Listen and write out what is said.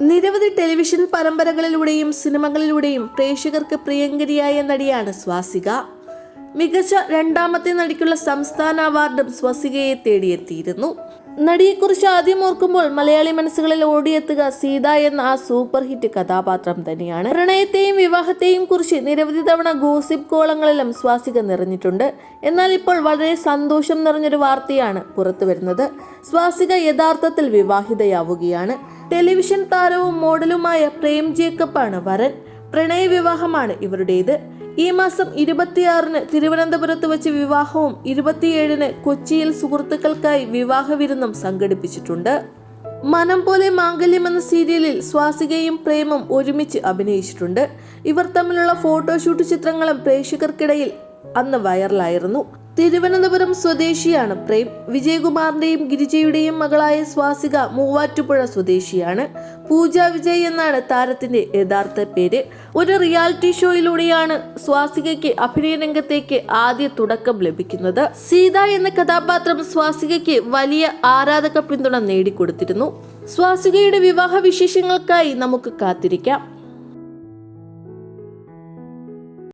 നിരവധി ടെലിവിഷൻ പരമ്പരകളിലൂടെയും സിനിമകളിലൂടെയും പ്രേക്ഷകർക്ക് പ്രിയങ്കരിയായ നടിയാണ് സ്വാസിക. മികച്ച രണ്ടാമത്തെ നടിക്കുള്ള സംസ്ഥാന അവാർഡും സ്വാസികയെ തേടിയെത്തിയിരുന്നു. നടിയെക്കുറിച്ച് ആദ്യം ഓർക്കുമ്പോൾ മലയാളി മനസ്സുകളിൽ ഓടിയെത്തുക സീത എന്ന ആ സൂപ്പർ ഹിറ്റ് കഥാപാത്രം തന്നെയാണ്. പ്രണയത്തെയും വിവാഹത്തെയും കുറിച്ച് നിരവധി തവണ ഗോസിപ്പ് കോളങ്ങളിലും സ്വാസിക നിറഞ്ഞിട്ടുണ്ട്. എന്നാൽ ഇപ്പോൾ വളരെ സന്തോഷം നിറഞ്ഞൊരു വാർത്തയാണ് പുറത്തു വരുന്നത് സ്വാസിക യഥാർത്ഥത്തിൽ വിവാഹിതയാവുകയാണ്. ടെലിവിഷൻ താരവും മോഡലുമായ പ്രേം ജേക്കബാണ് വരൻ. പ്രണയ വിവാഹമാണ് ഇവരുടേത്. ഈ മാസം ഇരുപത്തിയാറിന് തിരുവനന്തപുരത്ത് വെച്ച് വിവാഹവും ഇരുപത്തിയേഴിന് കൊച്ചിയിൽ സുഹൃത്തുക്കൾക്കായി വിവാഹ വിരുന്നും സംഘടിപ്പിച്ചിട്ടുണ്ട്. മനം പോലെ മാംഗല്യം എന്ന സീരിയലിൽ സ്വാസികയും പ്രേമും ഒരുമിച്ച് അഭിനയിച്ചിട്ടുണ്ട്. ഇവർ തമ്മിലുള്ള ഫോട്ടോഷൂട്ട് ചിത്രങ്ങളും പ്രേക്ഷകർക്കിടയിൽ അന്ന് വൈറലായിരുന്നു. തിരുവനന്തപുരം സ്വദേശിയാണ് പ്രേം. വിജയകുമാറിന്റെയും ഗിരിജയുടെയും മകളായ സ്വാസിക മൂവാറ്റുപുഴ സ്വദേശിയാണ്. പൂജ വിജയ് എന്നാണ് താരത്തിന്റെ യഥാർത്ഥ പേര്. ഒരു റിയാലിറ്റി ഷോയിലൂടെയാണ് സ്വാസികയ്ക്ക് അഭിനയ രംഗത്തേക്ക് ആദ്യ തുടക്കം ലഭിക്കുന്നത്. സീത എന്ന കഥാപാത്രം സ്വാസികയ്ക്ക് വലിയ ആരാധക പിന്തുണ നേടിക്കൊടുത്തിരുന്നു. സ്വാസികയുടെ വിവാഹ വിശേഷങ്ങൾക്കായി നമുക്ക് കാത്തിരിക്കാം.